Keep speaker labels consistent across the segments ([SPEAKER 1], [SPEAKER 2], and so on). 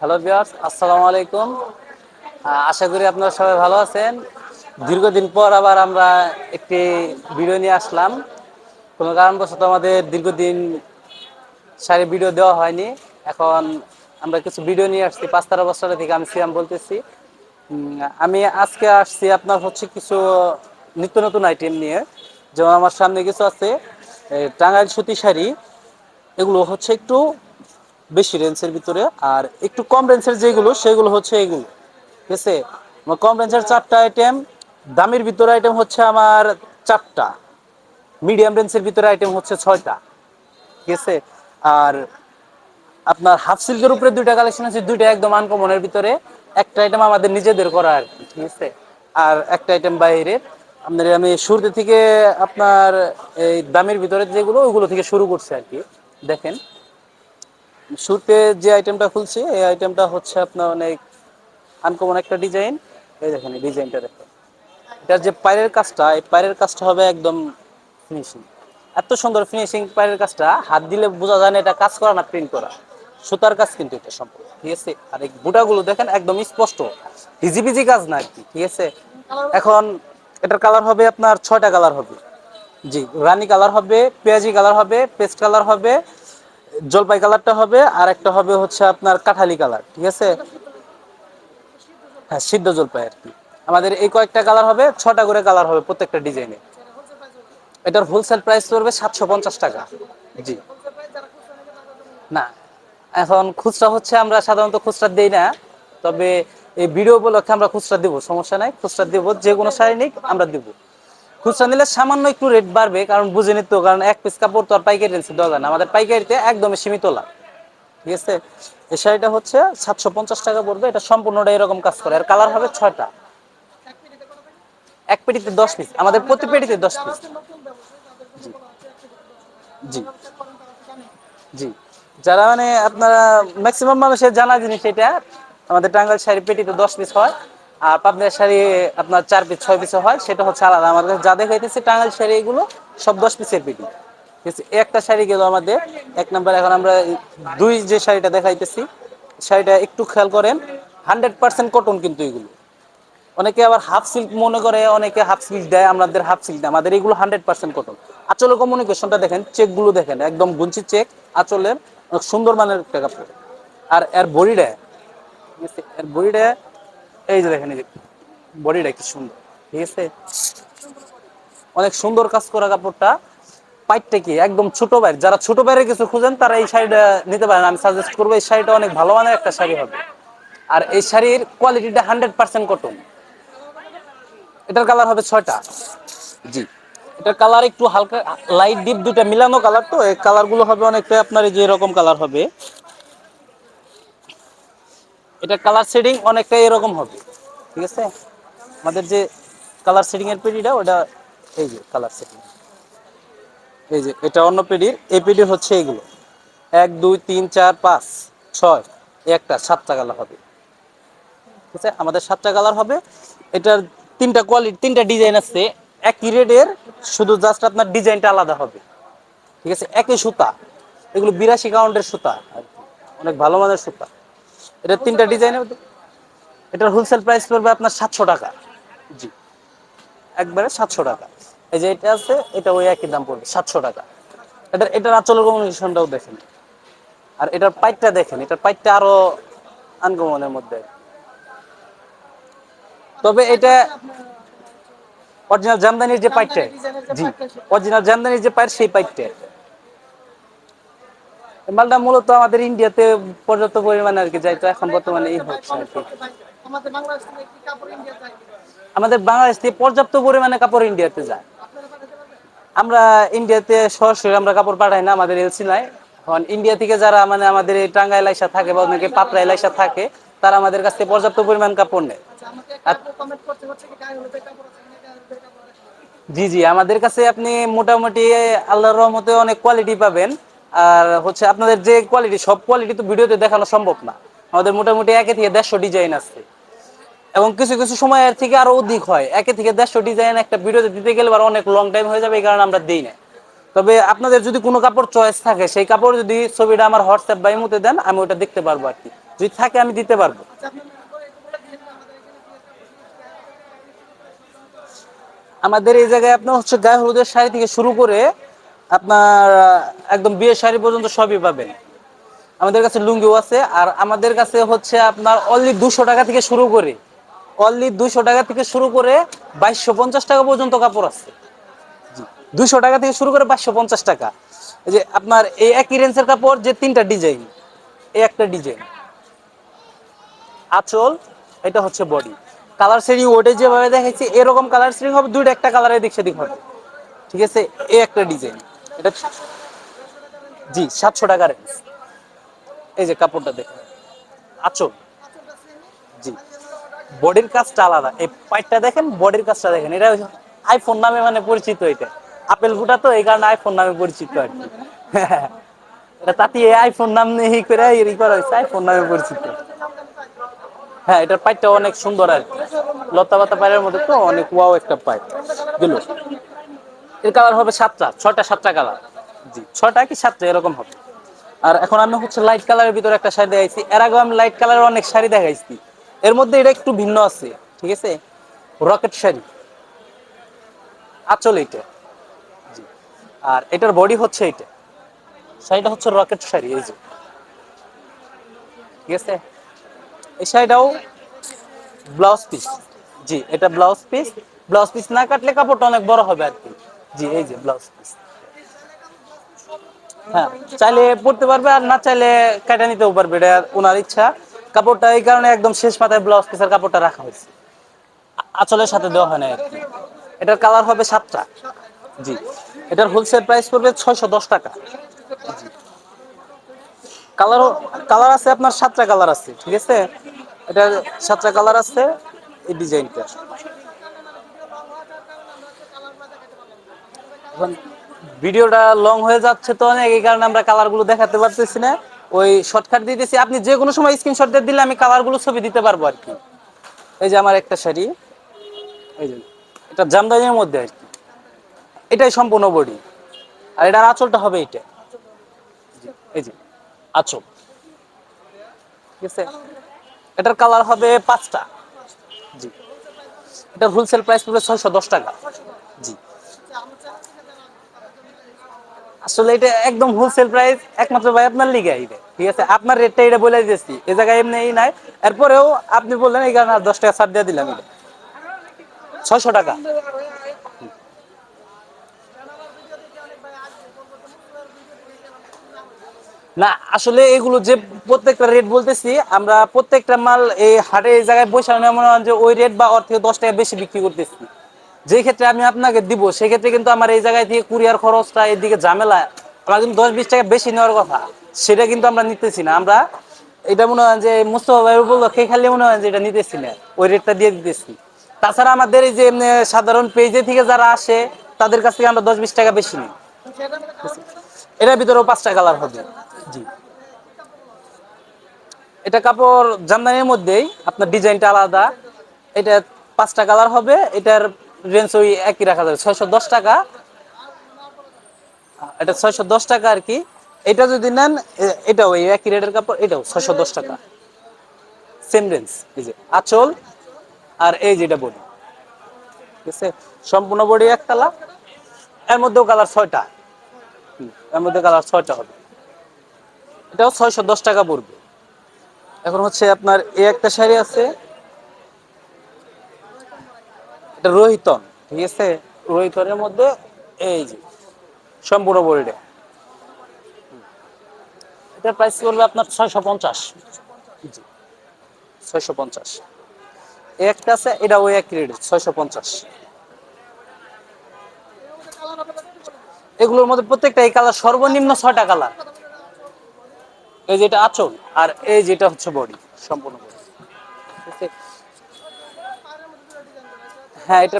[SPEAKER 1] Hello বিয়ার্স আসসালামু আলাইকুম আশা করি আপনারা সবাই ভালো আছেন। দীর্ঘদিন পর আবার আমরা একটি ভিডিও নিয়ে আসলাম। কোনো কারণবশত আমাদের দীর্ঘদিন সারি ভিডিও দেওয়া হয়নি। এখন আমরা কিছু ভিডিও নিয়ে আসছি। পাঁচতারা বছর থেকে আমি সিয়াম বলতেছি। আমি আজকে আসছি আপনার হচ্ছে কিছু নিত্য নতুন আইটেম নিয়ে। যেমন আমার সামনে কিছু আছে টাঙ্গাইল সুতি শাড়ি। এগুলো হচ্ছে একটু বেশি রেঞ্জের ভিতরে, আর একটু কম রেঞ্জের যেগুলো, সেগুলো হচ্ছে এগুলো। ঠিক আছে? কম রেঞ্জের চারটা আইটেম দামের ভিতরে আইটেম হচ্ছে আমার চারটা। মিডিয়াম রেঞ্জের ভিতরে আইটেম হচ্ছে ছয়টা। ঠিক আছে? আর আপনার হাফ সিল্কের উপরে দুইটা কালেকশন আছে, দুইটা একদম আনকমনের ভিতরে। একটা আইটেম আমাদের নিজেদের করা আর কি, ঠিক আছে? আর একটা আইটেম বাইরের আপনার আমি শুরুতে থেকে আপনার এই দামের ভিতরে যেগুলো ওগুলো থেকে শুরু করছে আর কি। দেখেন। শুরুতে যে আইটেমটা খুলছি, এই আইটেমটা হচ্ছে আপনার অনেক আনকমন একটা ডিজাইন এই দেখেন এই ডিজাইনটা দেখেন। এটার যে পায়ের কাজটা, এই পায়ের কাজটা হবে একদম ফিনিশিং এত সুন্দর ফিনিশিং পায়ের কাজটা, হাত দিলে বোঝা যায় না এটা কাজ করা না প্রিন্ট করা। সুতার কাজ কিন্তু এটা সম্পূর্ণ, ঠিক আছে? আর এই বুটাগুলো দেখেন একদম স্পষ্ট ভিজি ভিজি কাজ না আর কি, ঠিক আছে? এখন এটার কালার হবে আপনার ছয়টা কালার হবে। জি, রানি কালার হবে, পেঁয়াজি কালার হবে, পেস্ট কালার হবে জলপাই কালারটা হবে আর একটা হবে হচ্ছে আপনার কাঠালি কালার, ঠিক আছে? হ্যাঁ সিদ্ধ জলপাই আর কি। আমাদের এই কয়েকটা কালার হবে, ছটা করে কালার হবে প্রত্যেকটা ডিজাইনে। এটার হোলসেল প্রাইস পড়বে সাতশো পঞ্চাশ টাকা। জি। না, এখন খুচরা হচ্ছে আমরা সাধারণত খুচরা দেই না, তবে এই ভিডিও উপলক্ষে আমরা খুচরা দেবো, সমস্যা নাই। খুচরা দিব, যে কোনো শাড়ি নিক, আমরা দেবো। খুচরা নিলে সামান্য একটু রেট বাড়বে, কারণ বুঝে নিত কারণ এক পিস কাপড় তো আর পাইকারি রেঞ্জে দেওয়া যায় না। আমাদের পাইকারিতে একদমই সীমিত লাভ। ঠিক আছে? এই শাড়িটা হচ্ছে সাতশো পঞ্চাশ টাকা পড়বে, এটা সম্পূর্ণটা এরকম কাজ করে। আর কালার হবে ছয়টা। এক পেটিতে দশ পিস আমাদের প্রতি পেটিতে দশ পিস জি। জি। যারা মানে আপনারা ম্যাক্সিমাম মানুষের জানা জিনিস এটা, আমাদের টাঙ্গাল শাড়ি পেটিতে দশ পিস হয়। আর পাবনার শাড়ি আপনার চার পিস, ছয় পিসে হয়, সেটা হচ্ছে আলাদা। আমাদের যা দেখাইতেছে, টাঙ্গাইল শাড়ি এগুলো, সব দশ পিসের পেটি ঠিক? একটা শাড়ি গেল আমাদের, এক নাম্বার এখন আমরা দুই যে শাড়িটা দেখাইতেছি, শাড়িটা একটু খেয়াল করেন হান্ড্রেড পার্সেন্ট কটন কিন্তু এগুলো। অনেকে আবার হাফ সিল্ক মনে করে, অনেকে হাফ সিল্ক দেয়, আমাদের হাফ সিল্ক দেয়, আমাদের এগুলো হান্ড্রেড পার্সেন্ট কটন আচলের কমিউনিকেশনটা দেখেন চেকগুলো দেখেন, একদম গুঞ্চি চেক আচলের সুন্দর মানের একটা কাপড়। আর এর বডিটা এর বডিটা এই যে দেখেন এই যে বডিটা কি সুন্দর ঠিক আছে? অনেক সুন্দর কাজ করা কাপড়টা। পাইটটা কি একদম ছোট বাইর যারা ছোট বাইরে কিছু খুঁজেন তারা এই শাড়িটা নিতে পারেন। আমি সাজেস্ট করব এই শাড়িটা অনেক ভালো মানের একটা শাড়ি হবে। আর এই শাড়ির কোয়ালিটিটা হান্ড্রেড পার্সেন্ট কটন এটার কালার হবে ছয়টা। জি। এটার কালার একটু হালকা লাইট ডিপ দুটা মিলানো কালার তো এই কালারগুলো হবে অনেকটা আপনার এই যে এরকম কালার হবে। এটা কালার শেডিং অনেকটা এরকম হবে, ঠিক আছে? আমাদের যে কালার শেডিং এর পেডিটা, ওটা এই যে কালার শেডিং এই যে, এটা অন্য পেডির, এই পেডির হচ্ছে এগুলো। এক, দুই, তিন, চার, পাঁচ, ছয় একটা সাতটা কালার হবে। ঠিক আছে? আমাদের সাতটা কালার হবে। এটার তিনটা কোয়ালিটি তিনটা ডিজাইন আছে। একই রেডের শুধু জাস্ট আপনার ডিজাইনটা আলাদা হবে। ঠিক আছে? একই সুতা। এগুলো বিরাশি কাউন্টের সুতা। অনেক ভালো মানের সুতা। এটা তিনটা ডিজাইনের এটার হোলসেল প্রাইস পড়বে আপনার সাতশো টাকা। জি। একবারে সাতশো টাকা। এই যে এটা আছে এটা ওই একই দাম পড়বে সাতশো টাকা। এটার এটার আচলের কমিউনিকেশনটাও দেখেন। আর এটার পাইটটা দেখেন এটার পাইটটা আরও আনকমনের মধ্যে। তবে এটা অরিজিনাল জামদানির যে পাইটটা জি অরিজিনাল জামদানির যে পাইট সেই পাইটটা মালটা মূলত আমাদের ইন্ডিয়াতে পর্যাপ্ত পরিমাণে আর কি যাই তো এখন বর্তমানে এই হচ্ছে আর কি।
[SPEAKER 2] আমাদের বাংলাদেশ থেকে
[SPEAKER 1] পর্যাপ্ত পরিমাণে কাপড় ইন্ডিয়াতে যায়। আমরা ইন্ডিয়াতে সরাসরি আমরা কাপড় পাঠাই না আমাদের এলসি নাই। এখন ইন্ডিয়া থেকে যারা মানে আমাদের এই টাঙ্গাইল আইসা থাকে বা অনেকে পাতরা এলাইসা থাকে তারা আমাদের কাছ থেকে পর্যাপ্ত পরিমাণ কাপড় নেয়।
[SPEAKER 2] আছে
[SPEAKER 1] জি জি আমাদের কাছে আপনি মোটামুটি আল্লাহর রহমতে অনেক কোয়ালিটি পাবেন। আর হচ্ছে আপনাদের যে কোয়ালিটি সব কোয়ালিটি তো ভিডিওতে দেখানো সম্ভব না। আমাদের মোটামুটি একে থেকে দেড়শো ডিজাইন আছে। এবং কিছু কিছু সময় এর থেকে আরও অধিক হয়। একে থেকে দেড়শো ডিজাইন একটা ভিডিওতে দিতে গেলে আর অনেক লং টাইম হয়ে যাবে, এই কারণে আমরা দিই না। তবে আপনাদের যদি কোনো কাপড় চয়েস থাকে, সেই কাপড় যদি ছবিটা আমার হোয়াটসঅ্যাপ বা ইমুতে দেন, আমি ওটা দেখতে পারব আর কি। যদি থাকে, আমি দিতে পারব।
[SPEAKER 2] আমাদের
[SPEAKER 1] এই জায়গায় আপনার হচ্ছে গায়ে হলুদের শাড়ি থেকে শুরু করে আপনার একদম বিয়ে শাড়ি পর্যন্ত সবই পাবেন। আমাদের কাছে লুঙ্গিও আছে, আর আমাদের কাছে হচ্ছে আপনার অনলি দুশো টাকা থেকে শুরু করে অনলি দুশো টাকা থেকে শুরু করে বাইশশো পঞ্চাশ টাকা পর্যন্ত কাপড় আছে। দুশো টাকা থেকে শুরু করে বাইশশো পঞ্চাশ টাকা। যে আপনার এই একই রেঞ্জের কাপড় যে তিনটা ডিজাইন, এই একটা ডিজাইন। আঁচল, এটা হচ্ছে বডি কালার সেরিং ওটা যেভাবে দেখাচ্ছি এরকম কালার সেরিং হবে, দুইটা একটা কালারের দিক সেদিক হবে। ঠিক আছে? এই একটা ডিজাইন। এটা জি, সাতশো টাকা রেঞ্জ। এই যে কাপড়টা দেখেন। আচল। জি। বডির কাজটা আলাদা। এই পাইটটা দেখেন, বডির কাজটা দেখেন। এটা আইফোন নামে মানে পরিচিত এটা। আপেল ফুটা তো, এই কারণে আইফোন নামে পরিচিত আর কি। এটা তাতিয়ে আইফোন নাম নিয়ে করে ই করা হয়েছে আইফোন নামে পরিচিত। হ্যাঁ এটার পাইটটা অনেক সুন্দর আর কি। লতা পাতা পায়ের মধ্যে তো অনেক ওয়াও একটা পাইপ। দিল এর কালার হবে সাতটা ছয়টা সাতটা কালার জি। ছয়টা কি সাতটা এরকম হবে। আর এখন আমি হচ্ছে লাইট কালারের ভিতরে একটা শাড়ি দেখাইছি। এর আগেও আমি লাইট কালারের অনেক শাড়ি দেখাইছি। এর মধ্যে এটা একটু ভিন্ন আছে ঠিক আছে? রকেট শাড়ি। আচল এইটা। জি। আর এটার বডি হচ্ছে এইটা। শাড়িটা হচ্ছে রকেট শাড়ি এই যে। ঠিক আছে? এই শাড়িটাও ব্লাউজ পিস জি এটা ব্লাউজ পিস ব্লাউজ পিস না কাটলে কাপড়টা অনেক বড় হবে আর কি। জি, এই যে ব্লাউজ পিস হ্যাঁ চাইলে পড়তে পারবে আর না চাইলে কেটে নিতেও পারবে, এটা ওনার ইচ্ছা। কাপড়টা এই কারণে একদম শেষ ব্লাউজ পিসের কাপড়টা রাখা হয়েছে। সাথে দেওয়া হয় না এটার কালার হবে সাতটা। জি, এটার হোলসেল প্রাইস পড়বে ছয়শো দশ টাকা। কালার কালার আছে আপনার সাতটা কালার আছে, ঠিক আছে? এটা সাতটা কালার আছে এই ডিজাইনটা এখন ভিডিওটা লং হয়ে যাচ্ছে তো অনেক, এই কারণে আমরা কালারগুলো দেখাতে পারতেছি না। ওই শর্টকাট দিতেছি আপনি যে কোনো সময় স্ক্রিনশট দিয়ে দিলে আমি কালারগুলো ছবি দিতে পারব আর কি। এই যে আমার একটা শাড়ি, এই যে এটা জামদানির মধ্যে আর কি। এটাই সম্পূর্ণ বডি আর এটার আঁচলটা হবে এটা এই যে আঁচল। ঠিক আছে? এটার কালার হবে পাঁচটা। জি। এটার হোলসেল প্রাইস পড়বে ছয়শো দশ টাকা জি আসলে এটা একদম হোলসেল প্রাইস একমাত্র ভাই আপনার লিগে আইবে। ঠিক আছে? আপনার রেটটা এটা বলে দিয়েছি। এ জায়গায় এমনি এই নাই। এরপরেও আপনি বললেন, এই কারণে আর দশ টাকা ছাড় দিয়ে দিলাম এটা। ছয়শো টাকা। না, আসলে এগুলো যে প্রত্যেকটা রেট বলতেছি, আমরা প্রত্যেকটা মাল এই হাটে এই জায়গায় বসে মনে হয় যে ওই রেট বা ওর থেকে দশ টাকা বেশি বিক্রি করতেছি। যে ক্ষেত্রে আমি আপনাকে দিব সেক্ষেত্রে কিন্তু আমার এই জায়গায় থেকে কুরিয়ার খরচটা, এদিকে ঝামেলা, আমার কিন্তু দশ বিশ টাকা বেশি নেওয়ার কথা, সেটা কিন্তু আমরা নিতেছি না। আমরা এটা মনে হয় যে মুস্তফা ভাই বলল খেয়ে খালি মনে হয় যে এটা নিতেছি না, ওই রেটটা দিয়ে দিতেছি। তাছাড়া আমাদের এই যে সাধারণ পেজে থেকে যারা আসে, তাদের কাছ থেকে আমরা দশ বিশ টাকা বেশি নিই। এটার ভিতরেও পাঁচটা কালার হবে। জি। এটা কাপড় জামদানির মধ্যেই আপনার ডিজাইনটা আলাদা, এটা পাঁচটা কালার হবে, এটার রেঞ্জ ওই একই রাখা যাবে। ছয়শো দশ টাকা। এটা ছয়শো দশ টাকা আর কি। এটা যদি নেন এটাও এই একই রেটের কাপড়, এটাও ছয়শো দশ টাকা। সেম রেঞ্জ, এই যে আঁচল আর এই যেটা বডি। ঠিক আছে? সম্পূর্ণ বডি এক কালারের মধ্যেও কালার ছয়টা। এর মধ্যে কালার ছয়টা হবে। এটাও ছয়শো দশ টাকা পড়বে। এখন হচ্ছে আপনার এই একটা শাড়ি আছে। এটা রোহিতন, ঠিক আছে? রোহিতনের মধ্যে এই যে, সম্পূর্ণ বডিটা। এটার প্রাইস পড়বে আপনার ছয়শো পঞ্চাশ। ছয়শো পঞ্চাশ। একটা আছে, এটা ওই এক রেট, ছয়শো পঞ্চাশ। এগুলোর মধ্যে প্রত্যেকটা এই কালার, সর্বনিম্ন ছয়টা কালার। এই যেটা আচল, আর এই যেটা হচ্ছে বডি, সম্পূর্ণ body। হ্যাঁ এটা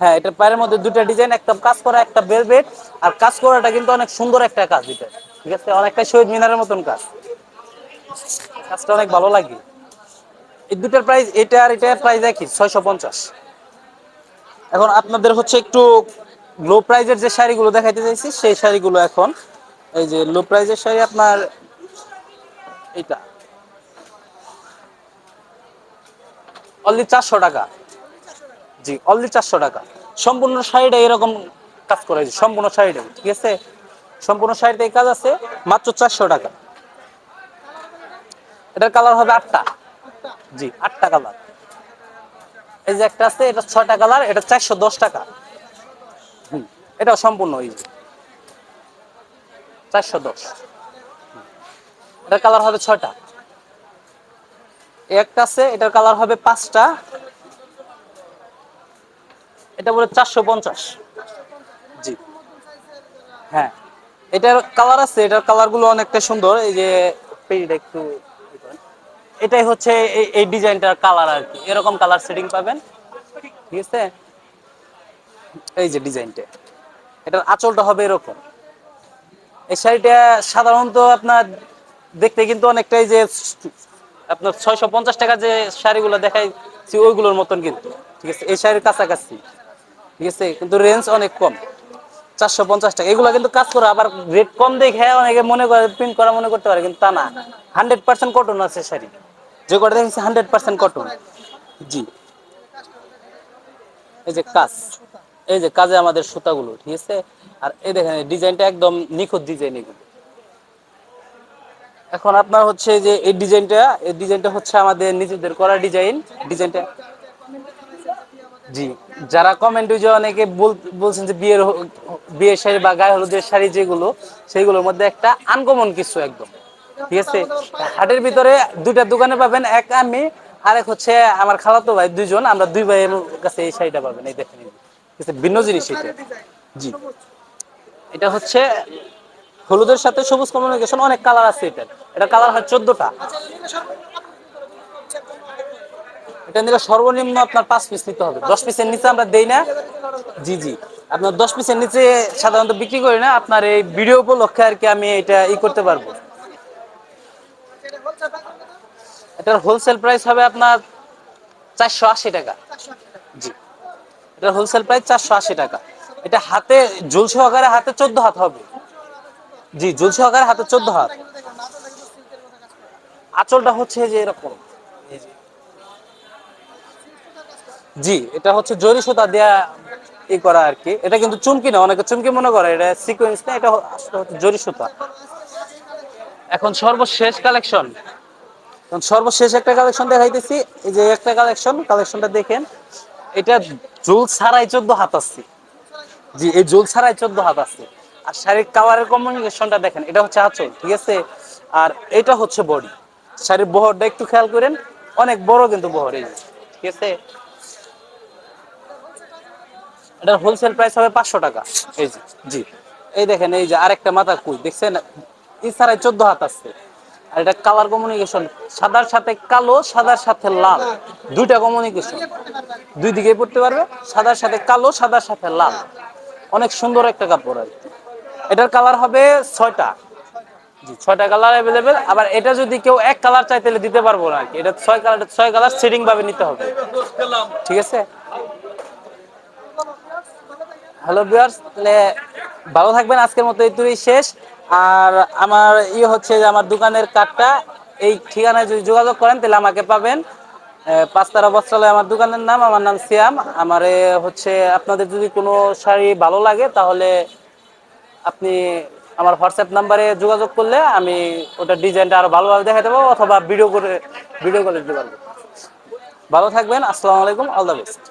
[SPEAKER 1] হ্যাঁ এটা পায়ের মধ্যে দুটো ডিজাইন একটা কাজ করা, একটা বেলভেট আর কাজ করাটা কিন্তু অনেক সুন্দর একটা কাজ এটা, ঠিক আছে? অনেকটা শহীদ মিনারের মতন কাজ। কাজটা অনেক ভালো লাগে। এই দুটার প্রাইস এটা আর এটার প্রাইস একই, ছয়শো পঞ্চাশ। এখন আপনাদের হচ্ছে একটু লো প্রাইজের যে শাড়িগুলো দেখাইতে চাইছি, সেই শাড়িগুলো এখন, এই যে লো প্রাইজের শাড়ি আপনার এটা। অনলি চারশো টাকা। জি অনলি চারশো টাকা। সম্পূর্ণ শাড়িটা এরকম কাজ করা হয়েছে সম্পূর্ণ শাড়িটা, ঠিক আছে? সম্পূর্ণ শাড়িতে কাজ আছে, মাত্র চারশো টাকা। এটার কালার হবে আটটা। জি, আটটা কালার এই যে একটা আছে, এটা ছয়টা কালার এটা চারশো দশ টাকা। হুম, এটাও সম্পূর্ণ, এই যে। চারশো দশ। এটার কালার হবে ছয়টা। একটা আছে, এটার কালার হবে পাঁচটা। এটা বলে চারশো পঞ্চাশ। জি। হ্যাঁ এটার কালার আছে, এটার কালারগুলো অনেকটা সুন্দর, এই যে একটু এটাই হচ্ছে এই ডিজাইনটার কালার আর কি, এরকম কালার সেটিং পাবেন, ঠিক আছে? এই যে ডিজাইনটা, এটার আঁচলটা হবে এরকম। এই শাড়িটা সাধারণত আপনার দেখতে কিন্তু অনেকটাই যে আপনার ছয়শো পঞ্চাশ টাকা যে শাড়িগুলো দেখাইছি, ওইগুলোর মতন কিন্তু, ঠিক আছে? এই শাড়ির কাছাকাছি। ঠিক আছে? কিন্তু রেঞ্জ অনেক কম। চারশো পঞ্চাশ টাকা। এগুলো কিন্তু কাজ করে, আবার রেট কম দেখে অনেকে মনে করে প্রিন্ট করা মনে করতে পারে, কিন্তু তা না। হান্ড্রেড পার্সেন্ট কটন আছে শাড়ি। যে কটা দেখেছি হান্ড্রেড পার্সেন্ট কটন জি। এই যে কাজ। এই যে কাজে আমাদের সুতাগুলো, ঠিক আছে? আর এই দেখেন ডিজাইনটা একদম নিখুঁত ডিজাইন এগুলো। এখন আপনার হচ্ছে যে, এই ডিজাইনটা এই ডিজাইনটা হচ্ছে আমাদের নিজেদের করা ডিজাইন। ডিজাইনটা জি। যারা কমেন্ট যে অনেকে বল- বলছেন যে বিয়ের বিয়ের শাড়ি বা গায়ে হলুদের শাড়ি যেগুলো সেইগুলোর মধ্যে একটা আনকমন কিছু একদম। ঠিক আছে? হাটের ভিতরে দুইটা দোকানে পাবেন এক আমি আরেক হচ্ছে আমার খালাতো ভাই দুইজন আমরা দুই ভাইয়ের কাছে এই শাড়িটা পাবেন এই দেখেন ঠিক আছে, ভিন্ন জিনিস এটা। জি। এটা হচ্ছে হলুদের সাথে সবুজ কমিউনিকেশন অনেক কালার আছে এটা এটা কালার হয় চোদ্দটা। এটা সর্বনিম্ন আপনার পাঁচ পিস নিতে হবে দশ পিসের নিচে আমরা দেই না জি জি আপনার দশ পিসের নিচে সাধারণত বিক্রি করি না আপনার এই ভিডিও উপলক্ষে আর কি আমি এটা ই করতে পারব? এটার হোলসেল প্রাইস হবে আপনার চারশো আশি টাকা। জি এটার হোলসেল প্রাইস চারশো আশি টাকা এটা হাতে জুল সহকারে হাতে চোদ্দ হাত হবে জি জুল সহকারে হাতে চোদ্দ হাত। আঁচলটা হচ্ছে যে এরকম। জি, এটা হচ্ছে জরি সুতা দেয়া ই করা আর কি এটা কিন্তু চুমকি না, অনেকে চুমকি মনে করে, এটা সিকোয়েন্স না, এটা হচ্ছে জরি সুতা। এখন সর্বশেষ কালেকশন এখন সর্বশেষ একটা কালেকশন দেখাইতেছি। এই যে একটা কালেকশন কালেকশনটা দেখেন। এটা জুল ছাড়াই চোদ্দ হাত আছে। জি, এই জুল ছাড়াই চোদ্দ হাত আছে। আর শাড়ির কালারের কমিউনিকেশনটা দেখেন, এটা হচ্ছে আঁচল, ঠিক আছে? আর এটা হচ্ছে বডি শাড়ির বহরটা একটু খেয়াল করেন, অনেক বড় কিন্তু বহর এই ঠিক আছে? এটার হোলসেল প্রাইস হবে পাঁচশো টাকা। এই যে, জি। এই দেখেন, এই যে আরেকটা মাথা কুই, দেখছেন? এছাড়াই চোদ্দ হাত আছে। আর এটা কালার কমিউনিকেশন সাদার সাথে কালো, সাদার সাথে লাল। দুইটা কমিউনিকেশন দুই দিকে পড়তে পারবে, সাদার সাথে কালো, সাদার সাথে লাল। অনেক সুন্দর একটা কাপড় আর। এটার কালার হবে ছয়টা। জি, ছয়টা কালার অ্যাভেলেবেল আবার এটা যদি কেউ এক কালার চাই তাহলে দিতে পারব না আর কি। এটা ছয় কালার ছয় কালার সেটিং ভাবে নিতে হবে। ঠিক আছে? হ্যালো ভিউয়ার্স তাহলে ভালো থাকবেন, আজকের মতো এই তুই শেষ। আর আমার ইয়ে হচ্ছে যে আমার দোকানের কার্ডটা, এই ঠিকানায় যদি যোগাযোগ করেন, তাহলে আমাকে পাবেন। পাঁচতারা বস্ত্রালয়, আমার দোকানের নাম, আমার নাম সিয়াম। আমার হচ্ছে আপনাদের যদি কোনো শাড়ি ভালো লাগে, তাহলে আপনি আমার হোয়াটসঅ্যাপ নাম্বারে যোগাযোগ করলে আমি ওটা ডিজাইনটা আরও ভালোভাবে দেখাতে দেবো, অথবা ভিডিও করে ভিডিও করে দিতে পারব। ভালো থাকবেন, আসসালামু আলাইকুম অল দ্য বেস্ট